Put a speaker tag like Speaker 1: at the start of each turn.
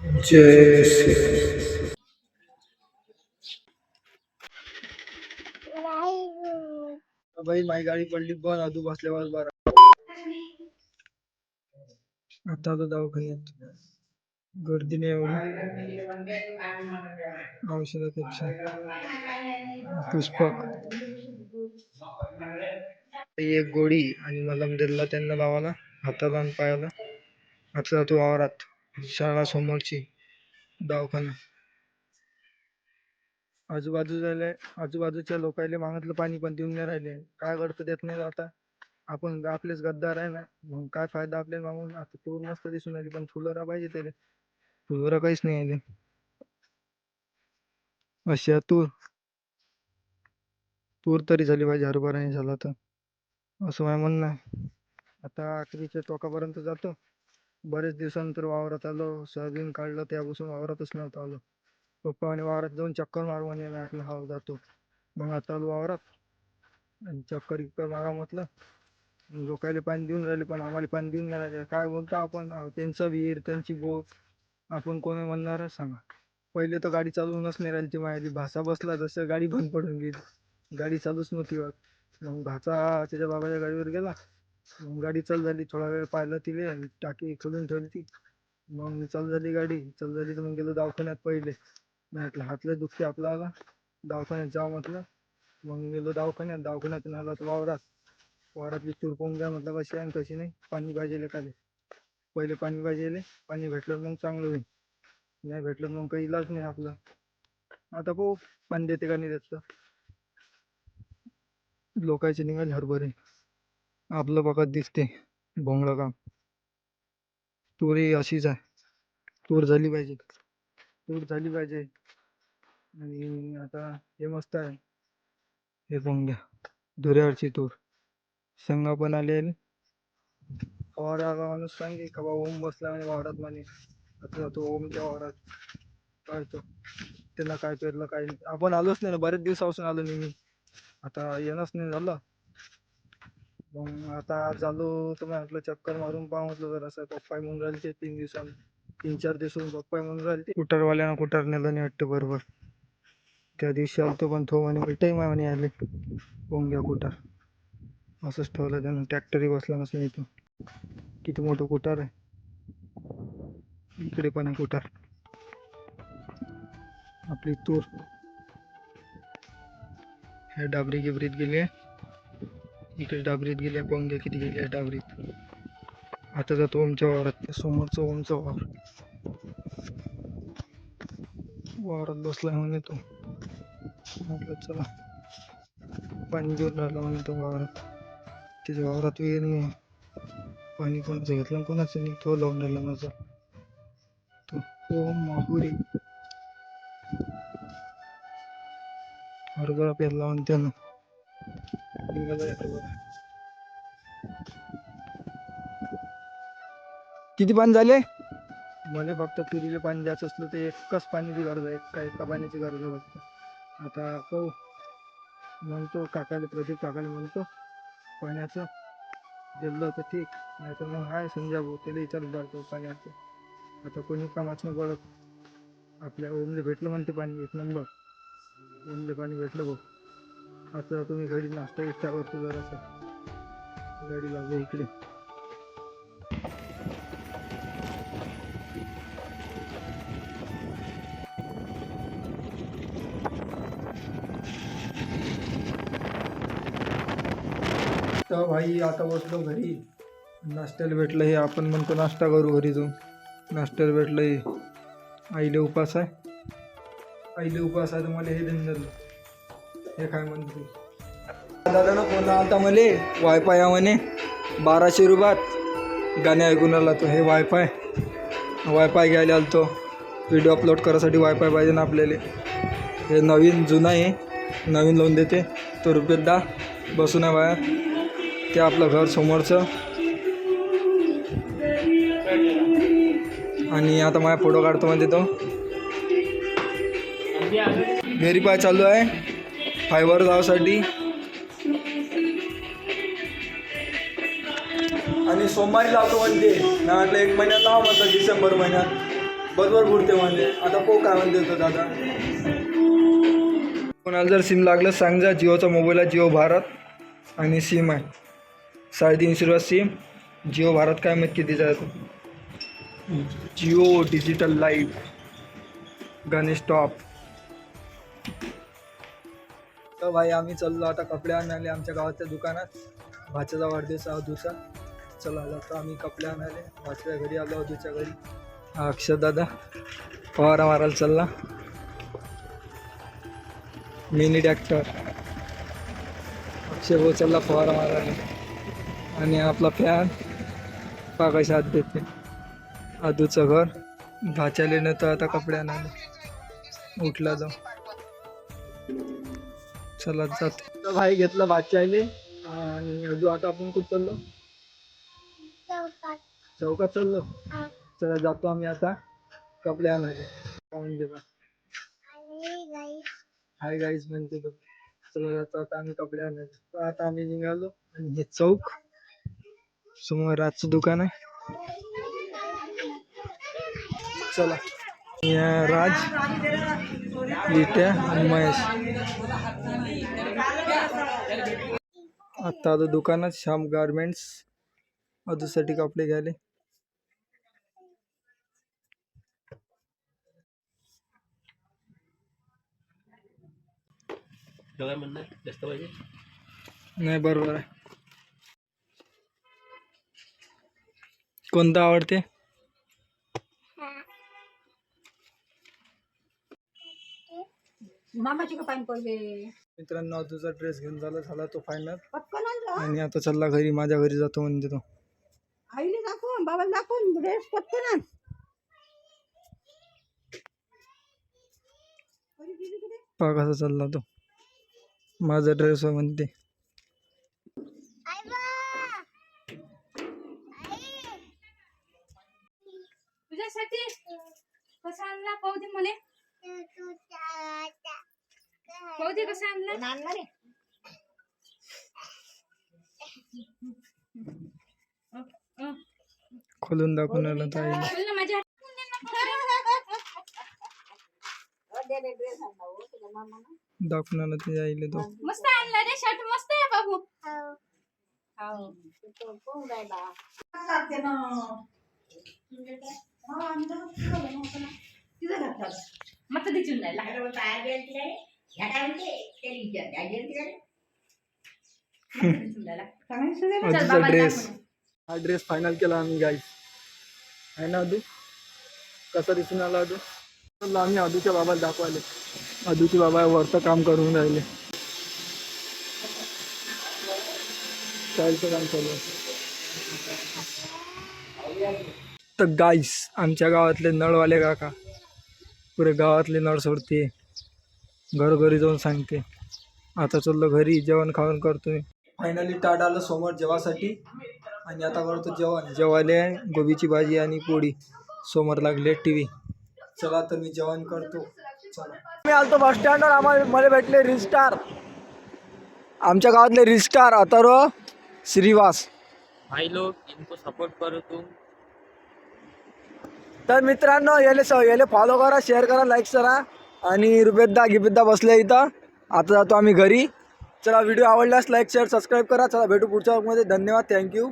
Speaker 1: जय श्री बाई माझी गाडी पडली पण अजून बसल्यावर बरा. आता तो दवाखान्यात. गर्दीने एवढी. औषधापेक्षा पुष्पक. एक गोळी आणि मलम दिला त्यांना लावायला हाताला आणि पायाला. आता जातो वावरात. शाळा समोरची दवाखाना. आजूबाजूला आजूबाजूच्या लोकांना मागितलं पाणी पण देऊन नाही राहिले. काय करतो देत नाही आता. आपण आपलेच गद्दार आहे ना. मग काय फायदा आपल्याला मागून? आता तूर मस्त दिसून राहिले पण फुलोरा पाहिजे त्याला. फुलोरा काहीच नाही आले. अशी तूर. तूर तरी झाली पाहिजे हरभरा नाही झाला तर. असं माझं म्हणणं आहे. आता आखरीच्या टोकापर्यंत जातो. बरेच दिवसानंतर वावरात आलो. सोयाबीन काढलं त्यापासून वावरातच नव्हतं आलो. पप्पा आणि वावरात जाऊन चक्कर मारू म्हणे मी म्हटलं हा जातो. मग आता आलो वावरात. आणि चक्कर इक्कर मारा म्हटलं. लोकायला पाणी देऊन राहिले पण आम्हाला पाणी देऊन नाही राहिले. काय बोलतो आपण? त्यांचा त्यांचं विहीर त्यांची बोट. आपण कोणी म्हणणार सांगा. पहिले तर गाडी चालवूनच नाही राहिली ती माझी भाषा बसला जसं गाडी बंद पडून गेली. गाडी चालूच नव्हती मग भाचा त्याच्या बाबाच्या गाडीवर गेला. मग गाडी चालू झाली थोडा वेळ पाहिलं तिले टाकी खोलून ठेवली ती. मग चालू झाली गाडी चालू झाली तर मग गेलो दवाखान्यात पहिले. मी म्हटलं हातले दुखते आला दवाखान्यात जाऊ म्हटलं. मग गेलो दवाखान्यात दवाखान्यातून आला तर वावरात. वावरातली चूर पाहून घ्या म्हटलं कशी आहे आणि कशी नाही पाणी पाहिजे एखादे. पहिले पाणी पाहिजे पाणी भेटलं मग चांगलं होईल. नाही भेटलं मग काही इलाज नाही आपला. आता पाहू पाणी देते का नाही देत लोकांचे निघाले हरभरे. आपलं बघत दिसते भोंगळं काम तूर ही अशीच आहे. तूर झाली पाहिजे. तूर झाली पाहिजे. आणि आता हे मस्त आहे. हे पाहून घ्या धुऱ्यावरची तूर शेंगा पण आले. वावरा माणूस सांगे का बा ओम बसला म्हणजे वावरात म्हणे. आता जातो ओमच्या वावरात कळतो त्याला काय पेरलं काय आपण आलोच नाही ना. बरेच दिवसापासून आलो नाही मी. आता येणंच नाही झालं. मग आता आज आलो तर मी म्हटलं चक्कर मारून पाहू म्हटलं जरासं पप्पा म्हणून राहिले ते तीन दिवसांनी तीन चार दिवसांनी पप्पा म्हणून राहिले ते. कुटारवाल्यानं नेलं नाही वाटतं बरोबर. त्या दिवशी आलतो पण तो म्हणे टाईम आहे म्हणे आले. पोंग्या घ्या कुटार असंच ठेवलं त्यानं ट्रॅक्टरही बसला नसेल इथं. किती मोठं कुटार आहे. इकडे पण आहे कुटार आपली तूर. ह्या डाबरी गिबरीत गेली आहे. इकडे डाबरीत गेल्या पाहून किती गेली डाबरीत. आता जातो ओमच्या वावरात समोरचा समोरचं ओमचं वावर. वावरात बसलाय म्हणे तो म्हटलं चला पाणी घेऊन राहिला म्हणे तो वावरात. त्याच्या वावरात विहीर नाही पाणी कोणाचं घेतलं कोणाचं नाही तो लावून राहिला माझा. तो ओम माहुरी. हरभरा पेरला आणि त्यानं. किती पाणी झाले? मला फक्त तुरीला पाणी द्यायचं असलं तर एकच पाण्याची गरज आहे. एका एका पाण्याची गरज आहे फक्त. आता तो म्हणतो काकाले प्रदीप काकाले म्हणतो पाण्याचं दिलं तर ठीक नाही तर मग आहे संजय भाऊ त्याला विचारून पाहतो पाण्याचं आता कोणी कामाच नाही पडत आपल्या ओमले भेटलं म्हणते पाणी एक नंबर. ओमले पाणी भेटलं भाऊ. आता तुम्ही घरी नाश्ता बिस्टा करतो जरासं. गाडी लागली इकडे. तर भाई आता बसलो घरी. नाश्त्याला भेटलं हे आपण म्हणतो नाश्ता करू घरी जाऊन. नाश्त्याला भेटलं हे. आईले उपास आहे. आईले उपास आहे तर मला हे देऊन दिलं हे काय म्हणते? दादानं फोन आलता मले वायफाय आहे म्हणे. बाराशे रुपयात. गाणे ऐकून आला तो हे वायफाय वायफाय घ्यायला आलतो. व्हिडिओ अपलोड करायसाठी वायफाय पाहिजे ना आपल्याला. हे नवीन जुना आहे. नवीन लावून देते. तो रुपयात दा. बसून आहे बाहेर. ते आपलं घर समोरचं. आणि आता माझा फोटो काढतो म्हणजे तो. व्हेरीफाय चालू आहे. फायबर जावासाठी. आणि सोमवारी लावतो म्हणते ना म्हटलं एक महिन्यात लावा म्हटलं डिसेंबर महिन्यात. बरोबर बुडते म्हणजे. आता पो काय म्हणते तो दादा? कोणाला जर सिम लागलं सांग जा. जिओचा मोबाईल आहे जिओ भारत. आणि सिम आहे. साडेतीनशे रुपया सिम जिओ भारत काय माहीत कितीचा आहे तो Jio digital life. Ganesh top. तर भाई आम्ही चाललो आता कपडे आणायले आमच्या गावाच्या दुकानात. भाच्याचा वाढदिवस आहे अधूचा चला आलो तर आम्ही कपडे आणले भाच्याच्या घरी आलो अधूच्या घरी. हा फवारा मारायला चालला. मिनी ट्रॅक्टर अक्षय भाऊ चालला फवारा मारायला. आणि आपला फॅन पाकाशी हात देते. आदूचं घर. भाच्याले न तर आता कपडे आणायला. उठला जाऊ. चला जात भाई घेतला भाच्याले आणि अजून आता आपण कुठं चाललो? चौकात. चाललो? चला जातो आम्ही आता. कपडे आणायचे. बा. हाय गाईज म्हणते तो चला जातो आता आम्ही कपडे आणायचे. आता आम्ही निघालो. आणि हे चौक. समोर राजचं दुकान आहे. चला. या राज लिट्या आणि महेश. आता आता दुकानात श्याम गारमेंट्स अजूसाठी कपडे घ्यायले.
Speaker 2: काय म्हणणं आहे? जास्त पाहिजे?
Speaker 1: नाही बरोबर आहे. कोणतं आवडते?
Speaker 3: मामाची का पाणी पडले
Speaker 1: मित्रांनो तुझा ड्रेस घेऊन झाला झाला तो फायनल
Speaker 3: पटकन
Speaker 1: आणि आता चालला घरी माझ्या घरी जातो म्हणते तो
Speaker 3: आईने दाखवून बाबाला दाखवून ड्रेस पटकन आण?
Speaker 1: पहा कसा चालला तो. माझा ड्रेस म्हणते.
Speaker 4: तुझ्यासाठी कसा आणला पाहू दे मले. पाहू दे कसा आणला
Speaker 3: आणलं रे
Speaker 1: खोलून दाखवून आला तर आईला.
Speaker 4: बोल ना माझ्या.
Speaker 3: हो, हो
Speaker 1: दाखवून आला ते आईले तो
Speaker 4: मस्त आणला रे शर्ट मस्त आहे बाबू
Speaker 3: हो तू तो कोण राहिला टाकते ना हा, आणलं. तिथं बनवतो ना. तिथं घातलं.
Speaker 4: मस्त दिसून राहिला बाबाला
Speaker 1: ड्रेस हा ड्रेस फायनल केला आम्ही गाई आहे ना अदू कसा दिसून आला अदू चला आम्ही अदूच्या बाबाला दाखवायले. अदूचे बाबा वरचं काम करून राहिले. काम चालू तर गाईस आमच्या गावातले नळवाले काका. पुरे गावातले नळ सोडते. घरोघरी जाऊन सांगते. आता चाललो घरी जेवण खावण करतो मी फायनली ताट आलं समोर जेवासाठी. आणि आता करतो जेवण. जेवायला गोबीची भाजी आणि पोळी. समोर लागले टी व्ही चला तर मी जेवण करतो. चला. मी आलतो बस स्टँडवर आम्हाला मला भेटले रिस्टार आमच्या गावातले रिस्टार अथर्व श्रीवास.
Speaker 2: भाई लोग इनको सपोर्ट करो तुम.
Speaker 1: तर मित्रांनो याले स याले फॉलो करा शेअर करा लाईक करा. आणि रुपेद्दा गिपेद्दा बसल्या इथं. आता जातो आम्ही घरी. चला व्हिडिओ आवडल्यास लाईक शेअर सबस्क्राईब करा. चला भेटू पुढच्या मध्ये. धन्यवाद. थँक्यू